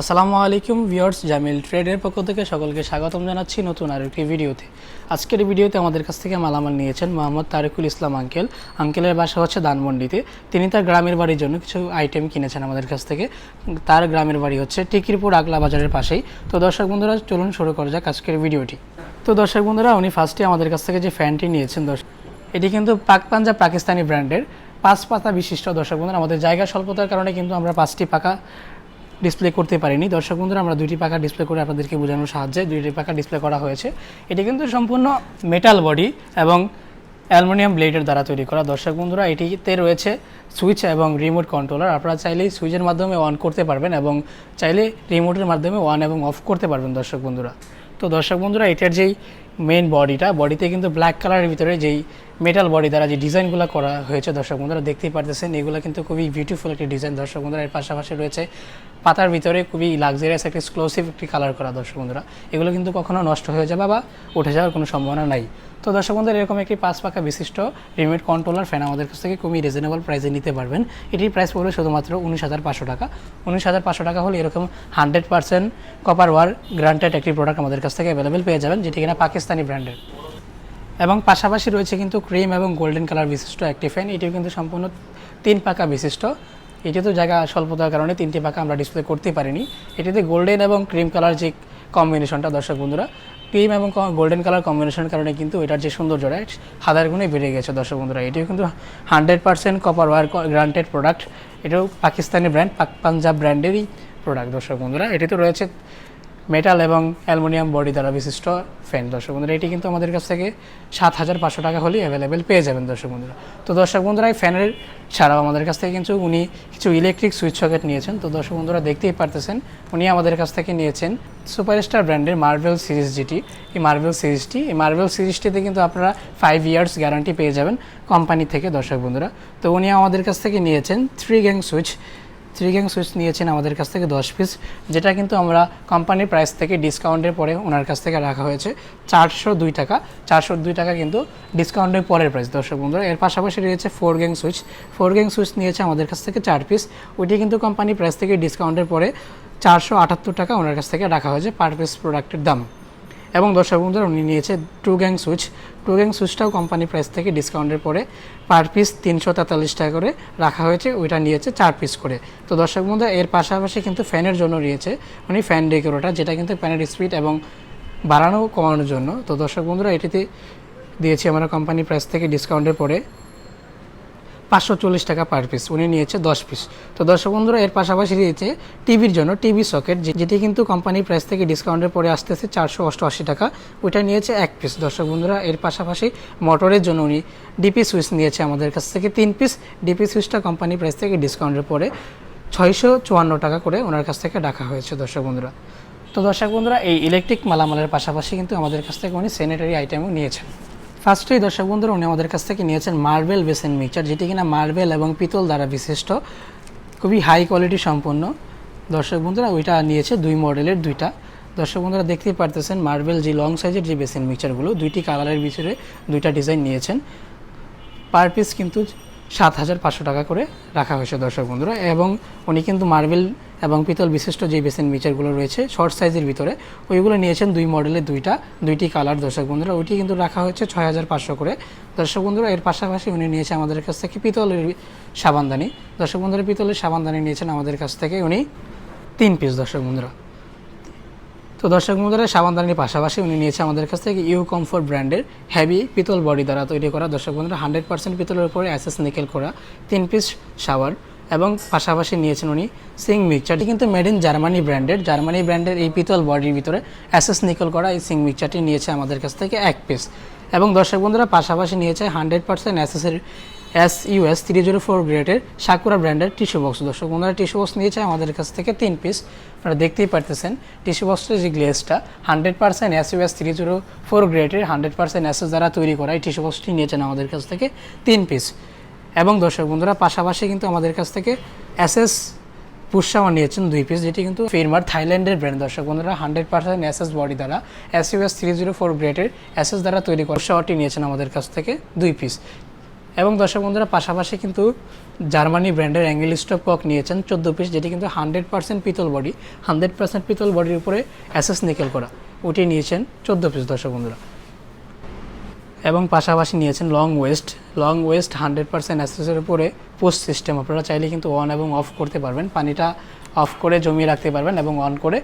আসসালামু আলাইকুম ভিউয়ার্স, জামিল ট্রেডের পক্ষ থেকে সকলকে স্বাগতম জানাচ্ছি নতুন আর একটি ভিডিওতে। আজকের ভিডিওতে আমাদের কাছ থেকে মালামাল নিয়েছেন মোহাম্মদ তারিকুল ইসলাম আঙ্কেল। আঙ্কেলের বাসা হচ্ছে ধানমন্ডিতে। তিনি তার গ্রামের বাড়ির জন্য কিছু আইটেম কিনেছেন আমাদের কাছ থেকে। তার গ্রামের বাড়ি হচ্ছে টিকিরপুর আগলা বাজারের পাশেই। তো দর্শক বন্ধুরা, চলুন শুরু করা যাক আজকের ভিডিওটি। তো দর্শক বন্ধুরা, উনি ফার্স্টে আমাদের কাছ থেকে যে ফ্যানটি নিয়েছেন দর্শক এটি কিন্তু পাক পাঞ্জাব পাকিস্তানি ব্র্যান্ডের পাঁচ পাতা বিশিষ্ট দর্শক বন্ধুরা, আমাদের জায়গা স্বল্পতার কারণে কিন্তু আমরা পাঁচটি পাকা ডিসপ্লে করতে পারিনি। দর্শক বন্ধুরা, আমরা দুইটি পাকা ডিসপ্লে করে আপনাদেরকে বোঝানোর সাহায্যে দুইটি পাকা ডিসপ্লে করা হয়েছে। এটি কিন্তু সম্পূর্ণ মেটাল বডি এবং অ্যালুমিনিয়াম ব্লেডের দ্বারা তৈরি করা। দর্শক বন্ধুরা, এটিতে রয়েছে সুইচ এবং রিমোট কন্ট্রোলার আপনারা চাইলেই সুইচের মাধ্যমে অন করতে পারবেন এবং চাইলে রিমোটের মাধ্যমে অন এবং অফ করতে পারবেন দর্শক বন্ধুরা। তো দর্শক বন্ধুরা, এটার যেই মেইন বডিটা বডিতে কিন্তু ব্ল্যাক কালারের ভিতরে যেই মেটাল বডি দ্বারা যে ডিজাইনগুলো করা হয়েছে দর্শক বন্ধুরা, দেখতেই পারতেছেন, এগুলো কিন্তু খুবই বিউটিফুল একটি ডিজাইন দর্শক বন্ধুরা। এর পাশাপাশি রয়েছে পাতার ভিতরে খুবই লাক্সারিয়াস একটি এক্সক্লুসিভ একটি কালার করা দর্শক বন্ধুরা। এগুলো কিন্তু কখনো নষ্ট হয়ে যাবে বা উঠে যাওয়ার কোনো সম্ভাবনা নাই। তো দর্শক বন্ধুরা, এরকম একটি পাঁচ পাকা বিশিষ্ট রিমোট কন্ট্রোলার ফ্যান আমাদের কাছ থেকে খুবই রিজনেবল প্রাইসে নিতে পারবেন। এটির প্রাইস পড়বে শুধুমাত্র উনিশ হাজার পাঁচশো টাকা। উনিশ হাজার পাঁচশো টাকা হলে এরকম hundred percent copper war granted একটি প্রোডাক্ট আমাদের কাছ থেকে অ্যাভেলেবেল পেয়ে যাবেন, যেটি কিনা পাকিস্তানি ব্র্যান্ডের। এবং পাশাপাশি রয়েছে কিন্তু ক্রিম এবং গোল্ডেন কালার বিশিষ্ট একটি ফ্যান। এটিও কিন্তু সম্পূর্ণ তিন পাকা বিশিষ্ট। এটি তো জায়গা স্বল্পতার কারণে তিনটি পাকা আমরা ডিসপ্লে করতে পারিনি। এটিতে গোল্ডেন এবং ক্রিম কালার যে কম্বিনেশনটা দর্শক বন্ধুরা, ক্রিম এবং গোল্ডেন কালার কম্বিনেশনের কারণে কিন্তু এটার যে সৌন্দর্যটা হাজার গুণে বেড়ে গেছে, দর্শক বন্ধুরা। এটিও কিন্তু hundred percent copper warranted product এটাও পাকিস্তানি ব্র্যান্ড পাক পাঞ্জাব ব্র্যান্ডেরই প্রোডাক্ট দর্শক বন্ধুরা। এটিতে রয়েছে মেটাল এবং অ্যালুমিনিয়াম বডি দ্বারা বিশিষ্ট ফ্যান। দর্শক বন্ধুরা, এটি কিন্তু আমাদের কাছ থেকে সাত হাজার পাঁচশো টাকা হলেই অ্যাভেলেবেল পেয়ে যাবেন দর্শক বন্ধুরা। তো দর্শক বন্ধুরা, এই ফ্যানের ছাড়াও আমাদের কাছ থেকে কিন্তু উনি কিছু ইলেকট্রিক সুইচ সকেট নিয়েছেন। তো দর্শক বন্ধুরা, দেখতেই পারতেছেন, উনি আমাদের কাছ থেকে নিয়েছেন সুপারস্টার ব্র্যান্ডের মার্বেল সিরিজ যেটি। এই মার্বেল সিরিজটি এই মার্বেল সিরিজটিতে কিন্তু আপনারা ফাইভ ইয়ার্স গ্যারান্টি পেয়ে যাবেন কোম্পানি থেকে, দর্শক বন্ধুরা। তো উনি আমাদের কাছ থেকে নিয়েছেন three gang switch three gang switch নিয়েছেন আমাদের কাছ থেকে দশ পিস যেটা কিন্তু আমরা কোম্পানির প্রাইস থেকে ডিসকাউন্টের পরে ওনার কাছ থেকে রাখা হয়েছে চারশো দুই টাকা। চারশো দুই টাকা কিন্তু ডিসকাউন্টের পরের প্রাইস দর্শক বন্ধুরা। এর পাশাপাশি রয়েছে four gang switch four gang switch নিয়েছে আমাদের কাছ থেকে চার পিস ওইটি কিন্তু কোম্পানির প্রাইস থেকে ডিসকাউন্টের পরে চারশো আটাত্তর টাকা ওনার কাছ থেকে রাখা হয়েছে পার পিস প্রোডাক্টের দাম। এবং দর্শক বন্ধুরা, উনি নিয়েছে two gang switch. Two gang সুইচটাও company price থেকে ডিসকাউন্টের পরে পার পিস তিনশো তেতাল্লিশ টাকা করে রাখা হয়েছে, ওইটা নিয়েছে চার পিস করে। তো দর্শক বন্ধুরা, এর পাশাপাশি কিন্তু ফ্যানের জন্য নিয়েছে, উনি ফ্যান ডেকোরোটা যেটা কিন্তু ফ্যানের স্পিড এবং বাড়ানো কমানোর জন্য। তো দর্শক বন্ধুরা, এটিতে দিয়েছি আমরা কোম্পানি প্রাইস থেকে ডিসকাউন্টের পরে পাঁচশো চল্লিশ টাকা পার পিস উনি নিয়েছে দশ পিস তো দর্শক বন্ধুরা, এর পাশাপাশি দিয়েছে টিভির জন্য, টিভি সকেট যেটি কিন্তু কোম্পানির প্রাইস থেকে ডিসকাউন্টের পরে আসতেছে চারশো অষ্টআশি টাকা। ওইটা নিয়েছে এক পিস দর্শক বন্ধুরা, এর পাশাপাশি মোটরের জন্য উনি ডিপি সুইচ নিয়েছে আমাদের কাছ থেকে তিন পিস ডিপি সুইচটা কোম্পানির প্রাইস থেকে ডিসকাউন্টের পরে ছয়শো চুয়ান্ন টাকা করে ওনার কাছ থেকে রাখা হয়েছে দর্শক বন্ধুরা। তো দর্শক বন্ধুরা, এই ইলেকট্রিক মালামালের পাশাপাশি কিন্তু আমাদের কাছ থেকে উনি স্যানিটারি আইটেমও নিয়েছেন। ফার্স্টেই দর্শক বন্ধুরা, উনি আমাদের কাছ থেকে নিয়েছেন মার্বেল বেসেন মিক্সার যেটি কিনা মার্বেল এবং পিতল দ্বারা বিশিষ্ট, খুবই হাই কোয়ালিটি সম্পন্ন দর্শক বন্ধুরা, ওইটা নিয়েছে দুই মডেলের দুইটা। দর্শক বন্ধুরা, দেখতেই পারতেছেন মার্বেল যে লং সাইজের যে বেসিন মিক্সারগুলো দুইটি কালারের ভিতরে দুইটা ডিজাইন নিয়েছেন। পার পিস কিন্তু সাত হাজার পাঁচশো টাকা করে রাখা হয়েছে দর্শক বন্ধুরা। এবং উনি কিন্তু মার্বেল এবং পিতল বিশিষ্ট যে বেসিন মিক্সচারগুলো রয়েছে শর্ট সাইজের ভিতরে, ওইগুলো নিয়েছেন দুই মডেলের দুইটা, দুইটি কালার দর্শক বন্ধুরা। ওইটি কিন্তু রাখা হয়েছে ছয় হাজার পাঁচশো করে। দর্শক বন্ধুরা, এর পাশাপাশি উনি নিয়েছে আমাদের কাছ থেকে পিতলের সাবানদানি। দর্শক বন্ধুরা, পিতলের সাবানদানি নিয়েছেন আমাদের কাছ থেকে উনি তিন পিস দর্শক বন্ধুরা। তো দর্শক বন্ধুরা সাবানদানির পাশাপাশি উনি নিয়েছে আমাদের কাছ থেকে ইউ কমফোর্ট ব্র্যান্ডের হেভি পিতল বডি দ্বারা তৈরি করা। দর্শক বন্ধুরা হান্ড্রেড পার্সেন্ট পিতলের উপরে অ্যাসেস নিকেল করা, তিন পিস শাওয়ার এবং পাশাপাশি নিয়েছেন উনি সিং মিক্সচারটি কিন্তু মেড ইন জার্মানি ব্র্যান্ডের। জার্মানি ব্র্যান্ডের এই পিতল বডির ভিতরে অ্যাসেস নিকেল করা এই সিং মিক্সচারটি নিয়েছে আমাদের কাছ থেকে এক পিস। এবং দর্শক বন্ধুরা, পাশাপাশি নিয়েছে hundred percent অ্যাসেসের S U S three zero four গ্রেডের সাকুরা ব্র্যান্ডের টিস্যু বক্স দর্শক বন্ধুরা টিস্যু বক্স নিয়েছে আমাদের কাছ থেকে তিন পিস আপনারা দেখতেই পারতেছেন টিস্যু বক্সের যে গ্লেসটা hundred percent S U S three zero four গ্রেডের হান্ড্রেড পার্সেন্ট এসএস দ্বারা তৈরি করা এই টিস্যু বক্সটি নিয়েছেন আমাদের কাছ থেকে তিন পিস এবং দর্শক বন্ধুরা, পাশাপাশি কিন্তু আমাদের কাছ থেকে এসএস পুষাওয়া নিয়েছেন দুই পিস যেটি কিন্তু ফিরমার থাইল্যান্ডের ব্র্যান্ড দর্শক বন্ধুরা হান্ড্রেড পার্সেন্ট এসএস বডি দ্বারা S U S three zero four গ্রেডের এসএস দ্বারা তৈরি করা পুষাওয়াটি নিয়েছেন আমাদের কাছ থেকে দুই পিস এবং দর্শক বন্ধুরা, পাশাপাশি কিন্তু জার্মানি ব্র্যান্ডের অ্যাঙ্গেল স্টপ কক নিয়েছেন চোদ্দ পিস যেটি কিন্তু হান্ড্রেড পার্সেন্ট পিতল বডি হান্ড্রেড পার্সেন্ট পিতল বডির উপরে অ্যাসেস নিকেল করা। ওটি নিয়েছেন চোদ্দ পিস দর্শক বন্ধুরা। এবং পাশাপাশি নিয়েছেন long waste long waste hundred percent অ্যাসেসের উপরে পোস্ট সিস্টেম আপনারা চাইলে কিন্তু অন এবং অফ করতে পারবেন। পানিটা অফ করে জমিয়ে রাখতে পারবেন এবং অন করে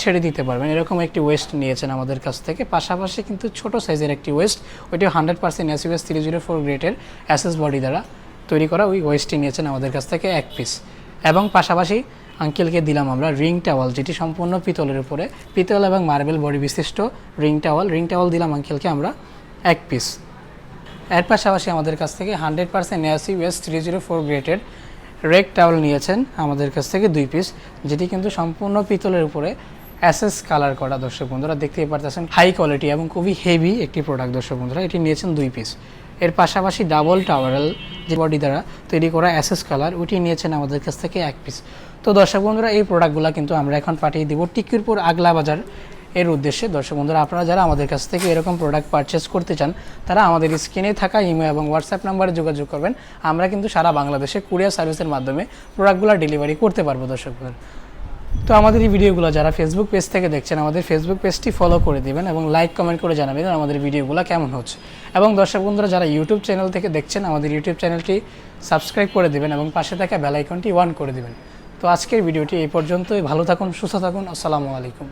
ছেড়ে দিতে পারবেন। এরকম একটি ওয়েস্ট নিয়েছেন আমাদের কাছ থেকে। পাশাপাশি কিন্তু ছোট সাইজের একটি ওয়েস্ট ওইটি hundred percent SUS three zero four গ্রেটের অ্যাসেস বডি দ্বারা তৈরি করা ওই ওয়েস্টটি নিয়েছেন আমাদের কাছ থেকে এক পিস এবং পাশাপাশি আঙ্কেলকে দিলাম আমরা রিং টাওয়াল যেটি সম্পূর্ণ পিতলের উপরে। পিতল এবং মার্বেল বডি বিশিষ্ট রিং টাওয়াল রিং টাওয়াল দিলাম আঙ্কেলকে আমরা এক পিস এর পাশাপাশি আমাদের কাছ থেকে হান্ড্রেড পার্সেন্ট এসি ওয়েস থ্রি জিরো ফোর গ্রেটের রেক টাওয়াল নিয়েছেন আমাদের কাছ থেকে দুই পিস যেটি কিন্তু সম্পূর্ণ পিতলের উপরে অ্যাসেস কালার করা দর্শক বন্ধুরা, দেখতেই পারতেছেন হাই কোয়ালিটি এবং খুবই হেভি একটি প্রোডাক্ট দর্শক বন্ধুরা। এটি নিয়েছেন দুই পিস এর পাশাপাশি ডাবল টাওয়ারেল যে বডি দ্বারা তৈরি করা অ্যাসেস কালার, ওটি নিয়েছেন আমাদের কাছ থেকে এক পিস তো দর্শক বন্ধুরা, এই প্রোডাক্টগুলো কিন্তু আমরা এখন পাঠিয়ে দিব টিকিরপুর আগলা বাজার এর উদ্দেশ্যে। দর্শক বন্ধুরা, আপনারা যারা আমাদের কাছ থেকে এরকম প্রোডাক্ট পারচেস করতে চান, তারা আমাদের স্ক্রিনে থাকা ইমেল এবং হোয়াটসঅ্যাপ নাম্বারে যোগাযোগ করবেন। আমরা কিন্তু সারা বাংলাদেশে কুরিয়ার সার্ভিসের মাধ্যমে প্রোডাক্টগুলো ডেলিভারি করতে পারব দর্শক বন্ধুরা। তো আমাদের এই ভিডিওগুলো যারা ফেসবুক পেজ থেকে দেখছেন, আমাদের ফেসবুক পেজটি ফলো করে দিবেন এবং লাইক কমেন্ট করে জানাবেন আমাদের ভিডিওগুলো কেমন হচ্ছে। এবং দর্শক বন্ধুরা, যারা ইউটিউব চ্যানেল থেকে দেখছেন, আমাদের ইউটিউব চ্যানেলটি সাবস্ক্রাইব করে দিবেন এবং পাশে থাকা বেল আইকনটি ওয়ান করে দিবেন। তো আজকের ভিডিওটি এই পর্যন্তই। ভালো থাকুন, সুস্থ থাকুন। আসসালামু আলাইকুম।